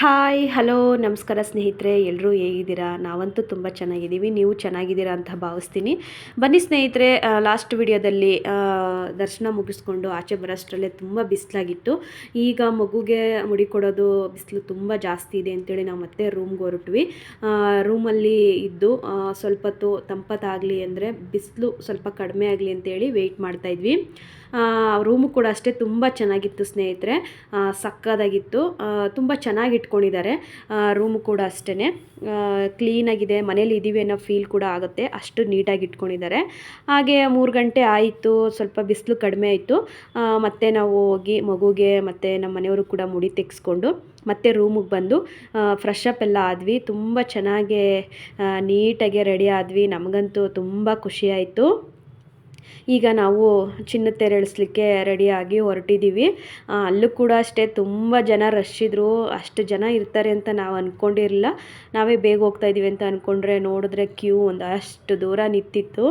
Hi, hello, ನಮಸ್ಕಾರ ಸ್ನೇಹಿತರೆ ಎಲ್ಲರೂ ಹೇಗಿದ್ದೀರಾ? ನಾವಂತೂ ತುಂಬ ಚೆನ್ನಾಗಿದ್ದೀವಿ, ನೀವು ಚೆನ್ನಾಗಿದ್ದೀರಾ ಅಂತ ಭಾವಿಸ್ತೀನಿ. ಬನ್ನಿ ಸ್ನೇಹಿತರೆ ಲಾಸ್ಟ್ ವಿಡಿಯೋದಲ್ಲಿ ದರ್ಶನ ಮುಗಿಸ್ಕೊಂಡು ಆಚೆ ಬರೋಷ್ಟರಲ್ಲೇ ತುಂಬ ಬಿಸಿಲಾಗಿತ್ತು. ಈಗ ಮಗುಗೆ ಮುಡಿ ಕೊಡೋದು ಬಿಸಿಲು ತುಂಬ ಜಾಸ್ತಿ ಇದೆ ಅಂತೇಳಿ ನಾವು ಮತ್ತೆ ರೂಮ್ಗೆ ಹೊರಟ್ವಿ. ರೂಮಲ್ಲಿ ಇದ್ದು ಸ್ವಲ್ಪ ಹೊತ್ತು ತಂಪತ್ತಾಗಲಿ ಅಂದರೆ ಬಿಸಿಲು ಸ್ವಲ್ಪ ಕಡಿಮೆ ಆಗಲಿ ಅಂತೇಳಿ ವೆಯ್ಟ್ ಮಾಡ್ತಾಯಿದ್ವಿ ರೂಮು ಕೂಡ ಅಷ್ಟೇ ತುಂಬ ಚೆನ್ನಾಗಿತ್ತು ಸ್ನೇಹಿತರೆ. ಸಕ್ಕದಾಗಿತ್ತು. ತುಂಬ ಚೆನ್ನಾಗಿ ಇಟ್ಕೊಂಡಿದ್ದಾರೆ. ರೂಮು ಕೂಡ ಅಷ್ಟೇ ಕ್ಲೀನಾಗಿದೆ ಮನೇಲಿ ಇದ್ದೀವಿ ಅನ್ನೋ ಫೀಲ್ ಕೂಡ ಆಗುತ್ತೆ. ಅಷ್ಟು ನೀಟಾಗಿ ಇಟ್ಕೊಂಡಿದ್ದಾರೆ. ಹಾಗೆ ಮೂರು ಗಂಟೆ ಆಯಿತು. ಸ್ವಲ್ಪ ಬಿಸಿಲು ಕಡಿಮೆ ಆಯಿತು. ಮತ್ತು ನಾವು ಹೋಗಿ ಮಗುಗೆ ಮತ್ತು ನಮ್ಮ ಮನೆಯವರು ಕೂಡ ಮುಡಿ ತೆಗೆಸ್ಕೊಂಡು ಮತ್ತೆ ರೂಮಿಗೆ ಬಂದು ಫ್ರೆಶ್ ಅಪ್ ಎಲ್ಲ ಆದ್ವಿ. ತುಂಬ ಚೆನ್ನಾಗೆ ನೀಟಾಗೆ ರೆಡಿ ಆದ್ವಿ. ನಮಗಂತೂ ತುಂಬ ಖುಷಿಯಾಯಿತು ಈಗ ನಾವು ಚಿನ್ನದ ತೆರಳಿಸ್ಲಿಕ್ಕೆ ರೆಡಿಯಾಗಿ ಹೊರಟಿದ್ದೀವಿ. ಅಲ್ಲೂ ಕೂಡ ಅಷ್ಟೇ, ತುಂಬ ಜನ ರಶ್ ಇದ್ದರು ಅಷ್ಟು ಜನ ಇರ್ತಾರೆ ಅಂತ ನಾವು ಅಂದ್ಕೊಂಡಿರಲಿಲ್ಲ ನಾವೇ ಬೇಗ ಹೋಗ್ತಾ ಇದ್ದೀವಿ ಅಂತ ಅಂದ್ಕೊಂಡ್ರೆ ನೋಡಿದ್ರೆ ಕ್ಯೂ ಒಂದು ಅಷ್ಟು ದೂರ ನಿಂತಿತ್ತು.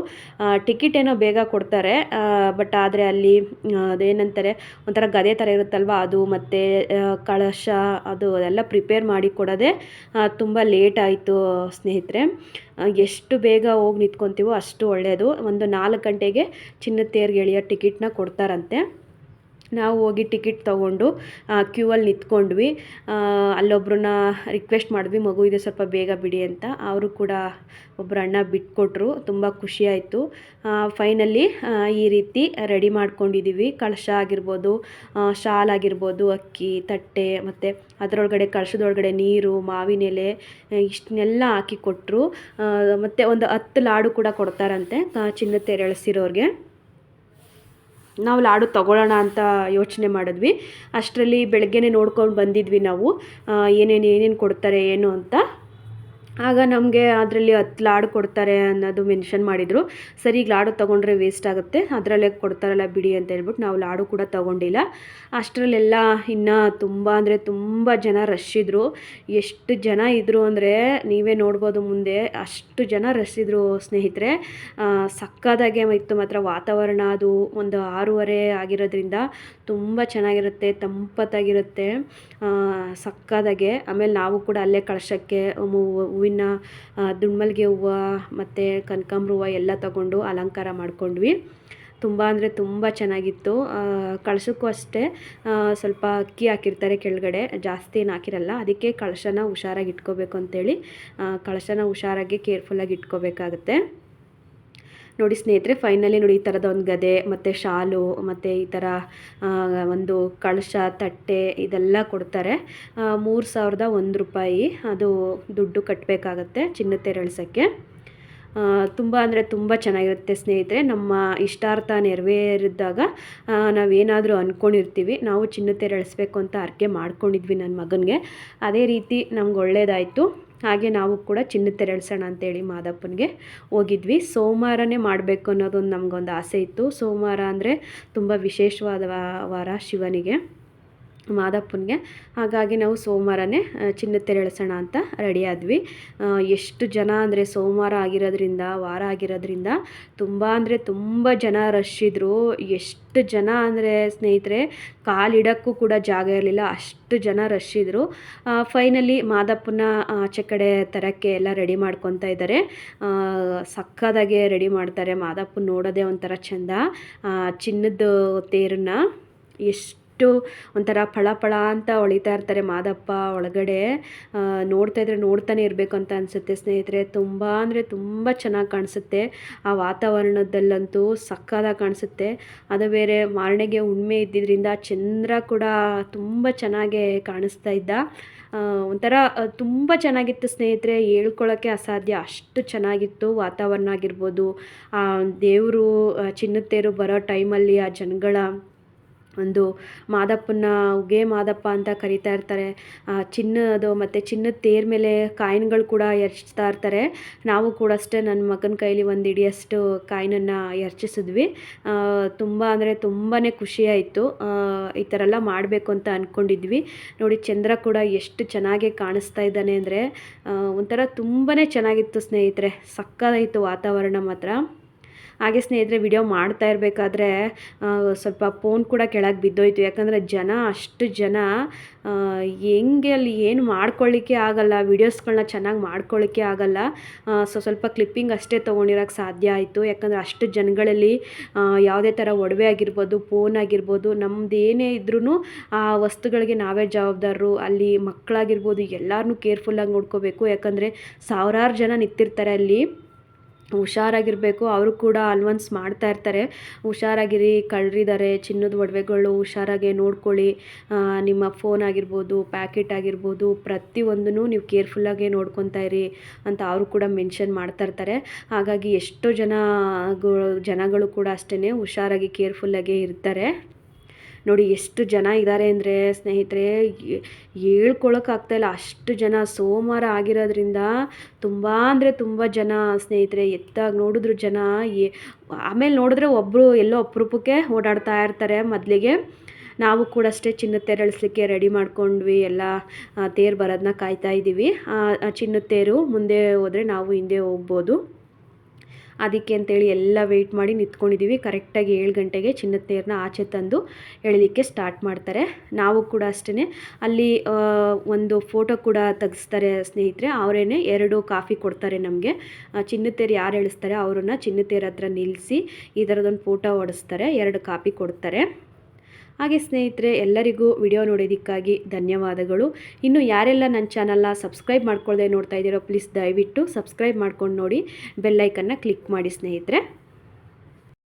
ಟಿಕೆಟ್ ಏನೋ ಬೇಗ ಕೊಡ್ತಾರೆ. ಬಟ್ ಆದರೆ ಅಲ್ಲಿ ಅದೇನಂತಾರೆ, ಒಂಥರ ಗದೆ ಥರ ಇರುತ್ತಲ್ವ ಅದು ಮತ್ತು ಕಳಶ, ಅದು ಅದೆಲ್ಲ ಪ್ರಿಪೇರ್ ಮಾಡಿ ಕೊಡೋದೇ ತುಂಬ ಲೇಟ್ ಆಯಿತು ಸ್ನೇಹಿತರೆ. ಎಷ್ಟು ಬೇಗ ಹೋಗಿ ನಿಂತ್ಕೊತೀವೋ ಅಷ್ಟು ಒಳ್ಳೆಯದು ಒಂದು ನಾಲ್ಕು ಗಂಟೆಗೆ ಚಿನ್ನದ ತೇರಿಗೆ ಎಳೆಯೋ ಟಿಕೆಟ್ನ ಕೊಡ್ತಾರಂತೆ. ನಾವು ಹೋಗಿ ಟಿಕೆಟ್ ತೊಗೊಂಡು ಕ್ಯೂ ಅಲ್ಲಿ ನಿಂತ್ಕೊಂಡ್ವಿ. ಅಲ್ಲೊಬ್ರನ್ನ ರಿಕ್ವೆಸ್ಟ್ ಮಾಡಿದ್ವಿ, ಮಗು, ಇದೆ ಸ್ವಲ್ಪ ಬೇಗ ಬಿಡಿ ಅಂತ. ಅವರು ಕೂಡ ಒಬ್ಬರು ಅಣ್ಣ ಬಿಟ್ಕೊಟ್ರು, ತುಂಬ ಖುಷಿಯಾಯಿತು ಫೈನಲಿ ಈ ರೀತಿ ರೆಡಿ ಮಾಡ್ಕೊಂಡಿದ್ದೀವಿ ಕಳಶ ಆಗಿರ್ಬೋದು ಶಾಲ್ ಆಗಿರ್ಬೋದು, ಅಕ್ಕಿ, ತಟ್ಟೆ, ಮತ್ತು ಅದರೊಳಗಡೆ ಕಳಶದೊಳಗಡೆ ನೀರು ಮಾವಿನ ಎಲೆ ಇಷ್ಟನ್ನೆಲ್ಲ ಹಾಕಿ ಕೊಟ್ಟರು ಮತ್ತು ಒಂದು ಹತ್ತು ಲಾಡು ಕೂಡ ಕೊಡ್ತಾರಂತೆ ಚಿನ್ನ ಚಿನ್ನದ ತೇರು ಎಳೆಸಿರೋರಿಗೆ ನಾವು ಲಾಡು ತಗೊಳ್ಳೋಣ ಅಂತ ಯೋಚನೆ ಮಾಡಿದ್ವಿ. ಅಷ್ಟರಲ್ಲಿ ಬೆಳಗ್ಗೆನೇ ನೋಡ್ಕೊಂಡು ಬಂದಿದ್ವಿ ನಾವು. ಏನೇನು ಏನೇನು ಕೊಡ್ತಾರೆ, ಏನು ಅಂತ. ಆಗ ನಮಗೆ ಅದರಲ್ಲಿ ಹತ್ತು ಲಾಡು ಕೊಡ್ತಾರೆ ಅನ್ನೋದು ಮೆನ್ಷನ್ ಮಾಡಿದರು. ಸರಿ, ಈಗ ಲಾಡು ತೊಗೊಂಡ್ರೆ ವೇಸ್ಟ್ ಆಗುತ್ತೆ. ಅದರಲ್ಲೇ ಕೊಡ್ತಾರಲ್ಲ ಬಿಡಿ ಅಂತ ಹೇಳ್ಬಿಟ್ಟು ನಾವು ಲಾಡು ಕೂಡ ತೊಗೊಂಡಿಲ್ಲ. ಅಷ್ಟರಲ್ಲೆಲ್ಲ ಇನ್ನು ತುಂಬ ಅಂದರೆ ತುಂಬ ಜನ ರಶ್ ಇದ್ದರು ಎಷ್ಟು ಜನ ಇದ್ದರು ಅಂದರೆ ನೀವೇ ನೋಡ್ಬೋದು ಮುಂದೆ ಅಷ್ಟು ಜನ ರಶ್ ಇದ್ದರು ಸ್ನೇಹಿತರೆ. ಸಕ್ಕದಾಗೆ ಇತ್ತು ಮಾತ್ರ ವಾತಾವರಣ. ಅದು ಒಂದು ಆರೂವರೆ ಆಗಿರೋದ್ರಿಂದ ತುಂಬ ಚೆನ್ನಾಗಿರುತ್ತೆ, ತಂಪತ್ತಾಗಿರುತ್ತೆ. ಸಕ್ಕದಾಗೆ. ಆಮೇಲೆ ನಾವು ಕೂಡ ಅಲ್ಲೇ ಕಳಶಕ್ಕೆ ಹೂವಿನ ದುಂಡ್ಮಲ್ಗೆ ಹೂವು ಮತ್ತು ಕನಕಾಂಬ್ರ ಹೂವು ಎಲ್ಲ ತಗೊಂಡು ಅಲಂಕಾರ ಮಾಡ್ಕೊಂಡ್ವಿ. ತುಂಬ ಅಂದರೆ ತುಂಬ ಚೆನ್ನಾಗಿತ್ತು. ಕಳಶಕ್ಕೂ ಅಷ್ಟೇ ಸ್ವಲ್ಪ ಅಕ್ಕಿ ಹಾಕಿರ್ತಾರೆ ಕೆಳಗಡೆ, ಜಾಸ್ತಿ ಏನು ಹಾಕಿರಲ್ಲ, ಅದಕ್ಕೆ ಕಳಶನ ಹುಷಾರಾಗಿ ಇಟ್ಕೋಬೇಕು ಅಂತೇಳಿ ಕಳಶನ ಹುಷಾರಾಗಿ ಕೇರ್ಫುಲ್ಲಾಗಿ ಇಟ್ಕೋಬೇಕಾಗುತ್ತೆ. ನೋಡಿ ಸ್ನೇಹಿತರೆ ಫೈನಲಿ ನೋಡಿ ಈ ಥರದ ಒಂದು ಗದೆ, ಮತ್ತು ಶಾಲು, ಮತ್ತು ಈ ಥರ ಒಂದು ಕಳಶ, ತಟ್ಟೆ ಇದೆಲ್ಲ ಕೊಡ್ತಾರೆ. ಮೂರು ಸಾವಿರದ ಒಂದು ರೂಪಾಯಿ ಅದು ದುಡ್ಡು ಕಟ್ಟಬೇಕಾಗತ್ತೆ ಚಿನ್ನ ತೆರಳಿಸೋಕ್ಕೆ. ತುಂಬ ಅಂದರೆ ತುಂಬ ಚೆನ್ನಾಗಿರುತ್ತೆ ಸ್ನೇಹಿತರೆ. ನಮ್ಮ ಇಷ್ಟಾರ್ಥ ನೆರವೇರಿದ್ದಾಗ ನಾವೇನಾದರೂ ಅಂದ್ಕೊಂಡಿರ್ತೀವಿ ನಾವು ಚಿನ್ನ ತೆರಳಿಸ್ಬೇಕು ಅಂತ ಅರ್ಕೆ ಮಾಡ್ಕೊಂಡಿದ್ವಿ ನನ್ನ ಮಗನಿಗೆ. ಅದೇ ರೀತಿ ನಮ್ಗೆ ಒಳ್ಳೇದಾಯಿತು. ಹಾಗೆ ನಾವು ಕೂಡ ಚಿನ್ನ ತೆರಳಿಸೋಣ ಅಂತೇಳಿ ಮಾದಪ್ಪನಿಗೆ ಹೋಗಿದ್ವಿ. ಸೋಮವಾರನೇ ಮಾಡಬೇಕು ಅನ್ನೋದೊಂದು ನಮಗೊಂದು ಆಸೆ ಇತ್ತು. ಸೋಮವಾರ ಅಂದರೆ ತುಂಬ ವಿಶೇಷವಾದ ವಾರ ಶಿವನಿಗೆ. ಮಾದಪ್ಪನಿಗೆ. ಹಾಗಾಗಿ ನಾವು ಸೋಮವಾರನೇ ಚಿನ್ನ ತೆರೆ ಅಂತ ರೆಡಿ ಆದ್ವಿ. ಎಷ್ಟು ಜನ ಅಂದರೆ ಸೋಮವಾರ ಆಗಿರೋದ್ರಿಂದ, ವಾರ ಆಗಿರೋದ್ರಿಂದ ತುಂಬ ಅಂದರೆ ತುಂಬ ಜನ ರಶ್ ಇದ್ದರು ಎಷ್ಟು ಜನ ಅಂದರೆ ಸ್ನೇಹಿತರೆ ಕಾಲಿಡೋಕ್ಕೂ ಕೂಡ ಜಾಗ ಇರಲಿಲ್ಲ. ಅಷ್ಟು ಜನ ರಶ್ ಇದ್ದರು ಫೈನಲಿ ಮಾದಪ್ಪನ ಆಚೆ ಕಡೆ ತರಕ್ಕೆ ಎಲ್ಲ ರೆಡಿ ಮಾಡ್ಕೊತಾ ಇದ್ದಾರೆ ಸಕ್ಕದಾಗೆ ರೆಡಿ ಮಾಡ್ತಾರೆ. ಮಾದಪ್ಪನ ನೋಡೋದೇ ಒಂಥರ ಚೆಂದ. ಚಿನ್ನದ ತೇರನ್ನ ಎಷ್ಟು ಒಂಥರ ಫಳ ಫಳ ಅಂತ ಹೊಳಿತಾ ಇರ್ತಾರೆ ಮಾದಪ್ಪ ಒಳಗಡೆ. ನೋಡ್ತಾ ಇದ್ರೆ ನೋಡ್ತಾನೆ ಇರಬೇಕು ಅಂತ ಅನಿಸುತ್ತೆ. ಸ್ನೇಹಿತರೆ, ತುಂಬ ಅಂದರೆ ತುಂಬ ಚೆನ್ನಾಗಿ ಕಾಣಿಸುತ್ತೆ. ಆ ವಾತಾವರಣದಲ್ಲಂತೂ ಸಕ್ಕದಾಗಿ ಕಾಣಿಸುತ್ತೆ. ಅದು ಬೇರೆ ಮಾರನೆಗೆ ಹುಣ್ಮೆ ಇದ್ದಿದ್ದರಿಂದ ಚಂದ್ರ ಕೂಡ ತುಂಬ ಚೆನ್ನಾಗಿ ಕಾಣಿಸ್ತಾ ಇದ್ದ. ಒಂಥರ ತುಂಬ ಚೆನ್ನಾಗಿತ್ತು ಸ್ನೇಹಿತರೆ. ಹೇಳ್ಕೊಳ್ಳೋಕ್ಕೆ ಅಸಾಧ್ಯ. ಅಷ್ಟು ಚೆನ್ನಾಗಿತ್ತು. ವಾತಾವರಣ ಆಗಿರ್ಬೋದು, ಆ ದೇವರು ಚಿನ್ನತ್ತೇರು ಬರೋ ಟೈಮಲ್ಲಿ ಆ ಜನಗಳ ಒಂದು ಮಾದಪ್ಪನ, ಉಗೆ ಮಾದಪ್ಪ ಅಂತ ಕರಿತಾ ಇರ್ತಾರೆ. ಚಿನ್ನ ಅದು ಮತ್ತು ಚಿನ್ನದ ತೇರ್ ಮೇಲೆ ಕಾಯಿನ್ಗಳು ಕೂಡ ಎರಚ್ತಾ ಇರ್ತಾರೆ. ನಾವು ಕೂಡ ಅಷ್ಟೇ ನನ್ನ ಮಗನ ಕೈಲಿ ಒಂದು ಇಡಿಯಷ್ಟು ಕಾಯಿನನ್ನು ಎರಚಿಸಿದ್ವಿ. ತುಂಬ ಅಂದರೆ ತುಂಬಾ ಖುಷಿಯಾಯಿತು. ಈ ಥರ ಎಲ್ಲ ಮಾಡಬೇಕು ಅಂತ ಅಂದ್ಕೊಂಡಿದ್ವಿ ನೋಡಿ, ಚಂದ್ರ ಕೂಡ ಎಷ್ಟು ಚೆನ್ನಾಗಿ ಕಾಣಿಸ್ತಾ ಇದ್ದಾನೆ ಅಂದರೆ ಒಂಥರ ತುಂಬಾ ಚೆನ್ನಾಗಿತ್ತು ಸ್ನೇಹಿತರೆ. ಸಕ್ಕದಾಯಿತು ವಾತಾವರಣ ಮಾತ್ರ. ಹಾಗೆ ಸ್ನೇಹಿತರೆ ವಿಡಿಯೋ ಮಾಡ್ತಾ ಇರಬೇಕಾದ್ರೆ ಸ್ವಲ್ಪ ಫೋನ್ ಕೂಡ ಕೆಳಗೆ ಬಿದ್ದೋಯ್ತು. ಯಾಕಂದರೆ ಜನ, ಅಷ್ಟು ಜನ ಹೆಂಗೆ ಅಲ್ಲಿ ಏನು ಮಾಡ್ಕೊಳ್ಳಿಕ್ಕೆ ಆಗಲ್ಲ ವೀಡಿಯೋಸ್ಗಳನ್ನ ಚೆನ್ನಾಗಿ ಮಾಡ್ಕೊಳ್ಳಿಕ್ಕೆ ಆಗಲ್ಲ. ಸೊ ಸ್ವಲ್ಪ ಕ್ಲಿಪ್ಪಿಂಗ್ ಅಷ್ಟೇ ತೊಗೊಂಡಿರೋಕ್ಕೆ ಸಾಧ್ಯ ಆಯಿತು. ಯಾಕಂದರೆ ಅಷ್ಟು ಜನಗಳಲ್ಲಿ ಯಾವುದೇ ಥರ ಒಡವೆ ಆಗಿರ್ಬೋದು ಫೋನ್ ಆಗಿರ್ಬೋದು, ನಮ್ದು ಏನೇ ಇದ್ರೂ ಆ ವಸ್ತುಗಳಿಗೆ ನಾವೇ ಜವಾಬ್ದಾರರು. ಅಲ್ಲಿ ಮಕ್ಕಳಾಗಿರ್ಬೋದು ಎಲ್ಲರನ್ನೂ ಕೇರ್ಫುಲ್ಲಾಗಿ ನೋಡ್ಕೋಬೇಕು. ಯಾಕಂದರೆ ಸಾವಿರಾರು ಜನ ನಿಂತಿರ್ತಾರೆ ಅಲ್ಲಿ. ಹುಷಾರಾಗಿರಬೇಕು. ಅವರು ಕೂಡ ಅಲ್ವನ್ಸ್ ಮಾಡ್ತಾ ಇರ್ತಾರೆ. ಹುಷಾರಾಗಿರಿ ಕಳ್ಳರಿದ್ದಾರೆ ಚಿನ್ನದ ಒಡವೆಗಳು ಹುಷಾರಾಗಿ ನೋಡ್ಕೊಳ್ಳಿ. ನಿಮ್ಮ ಫೋನ್ ಆಗಿರ್ಬೋದು, ಪ್ಯಾಕೆಟ್ ಆಗಿರ್ಬೋದು, ಪ್ರತಿಯೊಂದನ್ನು ನೀವು ಕೇರ್ಫುಲ್ಲಾಗೇ ನೋಡ್ಕೊತಾ ಇರಿ ಅಂತ ಅವರು ಕೂಡ ಮೆನ್ಷನ್ ಮಾಡ್ತಾ ಇರ್ತಾರೆ. ಹಾಗಾಗಿ ಎಷ್ಟೋ ಜನ ಜನಗಳು ಕೂಡ ಅಷ್ಟೇ ಹುಷಾರಾಗಿ ಕೇರ್ಫುಲ್ಲಾಗೇ ಇರ್ತಾರೆ. ನೋಡಿ ಎಷ್ಟು ಜನ ಇದ್ದಾರೆ ಅಂದರೆ ಸ್ನೇಹಿತರೆ ಹೇಳ್ಕೊಳಕ್ಕಾಗ್ತಾಯಿಲ್ಲ ಅಷ್ಟು ಜನ ಸೋಮವಾರ ಆಗಿರೋದ್ರಿಂದ ತುಂಬ ಅಂದರೆ ತುಂಬ ಜನ ಸ್ನೇಹಿತರೆ, ಎತ್ತಾಗ ನೋಡಿದ್ರು ಜನ, ಎ, ಆಮೇಲೆ ನೋಡಿದ್ರೆ ಒಬ್ಬರು ಎಲ್ಲೋ ಅಪರೂಪಕ್ಕೆ ಓಡಾಡ್ತಾ ಇರ್ತಾರೆ ಮೊದಲಿಗೆ. ನಾವು ಕೂಡ ಅಷ್ಟೇ ಚಿನ್ನದ ತೇರಳಿಸ್ಲಿಕ್ಕೆ ರೆಡಿ ಮಾಡ್ಕೊಂಡ್ವಿ. ಎಲ್ಲ ತೇರು ಬರೋದನ್ನ ಕಾಯ್ತಾ ಇದ್ದೀವಿ ಚಿನ್ನದ ತೇರು ಮುಂದೆ ಹೋದರೆ ನಾವು ಹಿಂದೆ ಹೋಗ್ಬೋದು. ಅದಕ್ಕೆ ಅಂತೇಳಿ ಎಲ್ಲ ವೆಯ್ಟ್ ಮಾಡಿ ನಿಂತ್ಕೊಂಡಿದ್ದೀವಿ ಕರೆಕ್ಟಾಗಿ ಏಳು ಗಂಟೆಗೆ ಚಿನ್ನದ ತೇರನ್ನ ಆಚೆ ತಂದು ಎಳಿಲಿಕ್ಕೆ ಸ್ಟಾರ್ಟ್ ಮಾಡ್ತಾರೆ. ನಾವು ಕೂಡ ಅಷ್ಟೇ ಅಲ್ಲಿ ಒಂದು ಫೋಟೋ ಕೂಡ ತೆಗೆಸ್ತಾರೆ ಸ್ನೇಹಿತರೆ. ಅವರೇನೆ ಎರಡು ಕಾಫಿ ಕೊಡ್ತಾರೆ ನಮಗೆ. ಚಿನ್ನದ ತೇರು ಯಾರು ಎಳಿಸ್ತಾರೆ, ಅವರನ್ನು ಚಿನ್ನ ತೇರು ಹತ್ರ ನಿಲ್ಲಿಸಿ ಈ ಥರದೊಂದು ಫೋಟೋ ಹೊಡೆಸ್ತಾರೆ. ಎರಡು ಕಾಪಿ ಕೊಡ್ತಾರೆ. ಹಾಗೆ ಸ್ನೇಹಿತರೆ, ಎಲ್ಲರಿಗೂ ವಿಡಿಯೋ ನೋಡಿದ್ದಕ್ಕಾಗಿ ಧನ್ಯವಾದಗಳು. ಇನ್ನು ಯಾರೆಲ್ಲ ನನ್ನ ಚಾನಲ್ನ ಸಬ್ಸ್ಕ್ರೈಬ್ ಮಾಡ್ಕೊಳ್ಳದೆ ನೋಡ್ತಾ ಇದ್ದೀರೋ, ಪ್ಲೀಸ್ ದಯವಿಟ್ಟು ಸಬ್ಸ್ಕ್ರೈಬ್ ಮಾಡ್ಕೊಂಡು ನೋಡಿ. ಬೆಲ್ಲೈಕನ್ನ ಕ್ಲಿಕ್ ಮಾಡಿ ಸ್ನೇಹಿತರೆ.